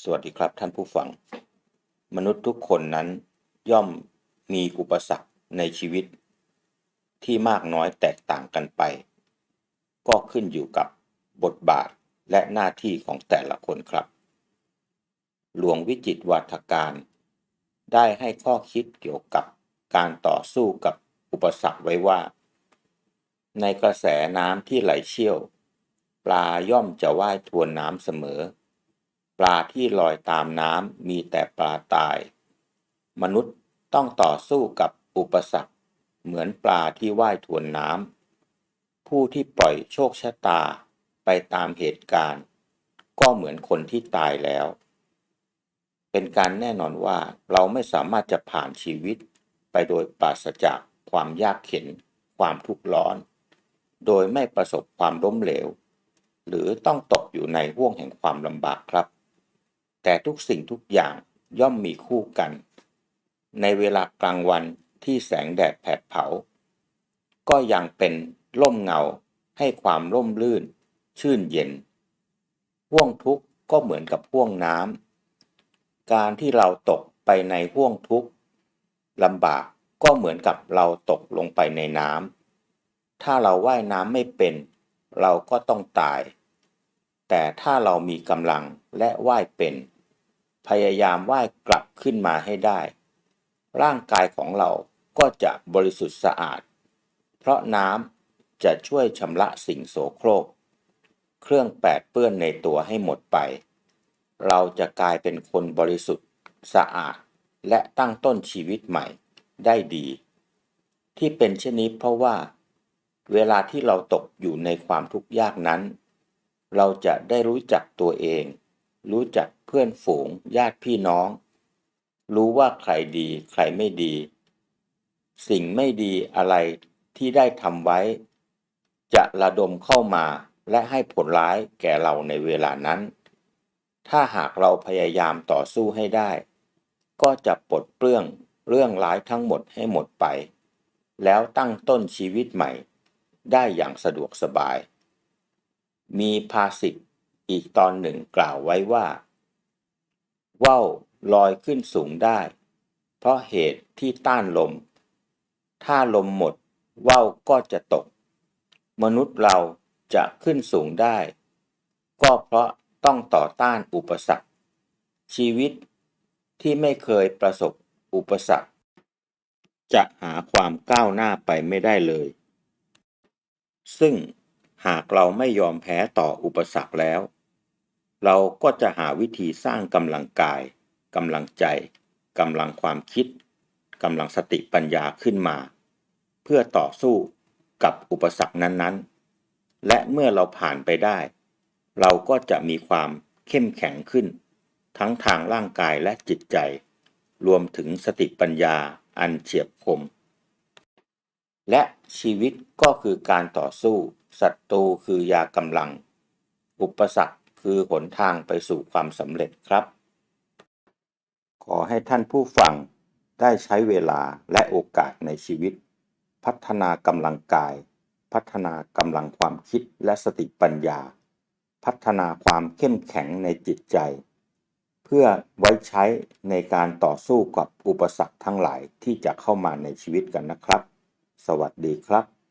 สวัสดีครับท่านผู้ฟัง มนุษย์ทุกคนนั้นย่อมมีอุปสรรคในชีวิต ที่มากน้อยแตกต่างกันไป ก็ขึ้นอยู่กับบทบาทและหน้าที่ของแต่ละคนครับ หลวงวิจิตวัฒการ ได้ให้ข้อคิดเกี่ยวกับการต่อสู้กับอุปสรรคไว้ว่า ในกระแสน้ำที่ไหลเชี่ยว ปลาย่อมจะว่ายทวนน้ำเสมอ ปลาที่ลอยตามน้ำมีแต่ปลาตาย มนุษย์ต้องต่อสู้กับอุปสรรค เหมือนปลาที่ว่ายทวนน้ำผู้ที่ปล่อยโชคชะตาไปตามเหตุการณ์ ก็เหมือนคนที่ตายแล้ว เป็นการแน่นอนว่าเราไม่สามารถจะผ่านชีวิตไปโดยปราศจากความยากเข็น ความทุกข์ร้อน โดยไม่ประสบความล้มเหลว หรือต้องตกอยู่ในห่วงแห่งความลำบากครับ แต่ทุกสิ่งทุกอย่างย่อมมีคู่กัน ในเวลากลางวันที่แสงแดดแผดเผา ก็ยังเป็นร่มเงาให้ความร่มรื่น ชื่นเย็นห่วงทุกข์ก็เหมือนกับห่วงน้ำการที่เราตกไปในห่วงทุกข์ลำบากก็เหมือนกับเราตกลงไปในน้ำถ้าเราว่ายน้ำไม่เป็น เราก็ต้องตาย แต่ถ้าเรามีกำลังและว่ายเป็น พยายามว่ายกลับขึ้นมาให้ได้ ร่างกายของเราก็จะบริสุทธิ์สะอาด เพราะน้ำจะช่วยชำระสิ่งโสโครก เครื่องแปดเปื้อนในตัวให้หมดไป เราจะกลายเป็นคนบริสุทธิ์สะอาด และตั้งต้นชีวิตใหม่ได้ดี ที่เป็นเช่นนี้เพราะว่า เวลาที่เราตกอยู่ในความทุกข์ยากนั้น เราจะได้รู้จักตัวเอง รู้จักเพื่อนฝูงญาติพี่น้อง รู้ว่าใครดีใครไม่ดี สิ่งไม่ดีอะไรที่ได้ทำไว้ จะระดมเข้ามาและให้ผลร้ายแก่เราในเวลานั้น ถ้าหากเราพยายามต่อสู้ให้ได้ ก็จะปลดเปลื้องเรื่องร้ายทั้งหมดให้หมดไป แล้วตั้งต้นชีวิตใหม่ ได้อย่างสะดวกสบาย มีภาษิต อีกตอนหนึ่งกล่าวไว้ว่าว่าวลอยขึ้นสูงได้ เพราะเหตุที่ต้านลม ถ้าลมหมดว่าวก็จะตก มนุษย์เราจะขึ้นสูงได้ ก็เพราะต้องต่อต้านอุปสรรค ชีวิตที่ไม่เคยประสบอุปสรรค จะหาความก้าวหน้าไปไม่ได้เลย ซึ่งหากเราไม่ยอมแพ้ต่ออุปสรรคแล้ว เราก็จะหาวิธีสร้างกำลังกายกำลังใจกำลังความคิดกำลังสติปัญญาขึ้นมา เพื่อต่อสู้กับอุปสรรคนั้นๆ และเมื่อเราผ่านไปได้ เราก็จะมีความเข้มแข็งขึ้น ทั้งทางร่างกายและจิตใจ รวมถึงสติปัญญาอันเฉียบคม และชีวิตก็คือการต่อสู้ศัตรูคือยากำลัง อุปสรรค คือหนทางไปสู่ความสำเร็จครับ ขอให้ท่านผู้ฟังได้ใช้เวลาและโอกาสในชีวิต พัฒนากำลังกาย พัฒนากำลังความคิดและสติปัญญา พัฒนาความเข้มแข็งในจิตใจ เพื่อไว้ใช้ในการต่อสู้กับอุปสรรคทั้งหลายที่จะเข้ามาในชีวิตกันนะครับ สวัสดีครับ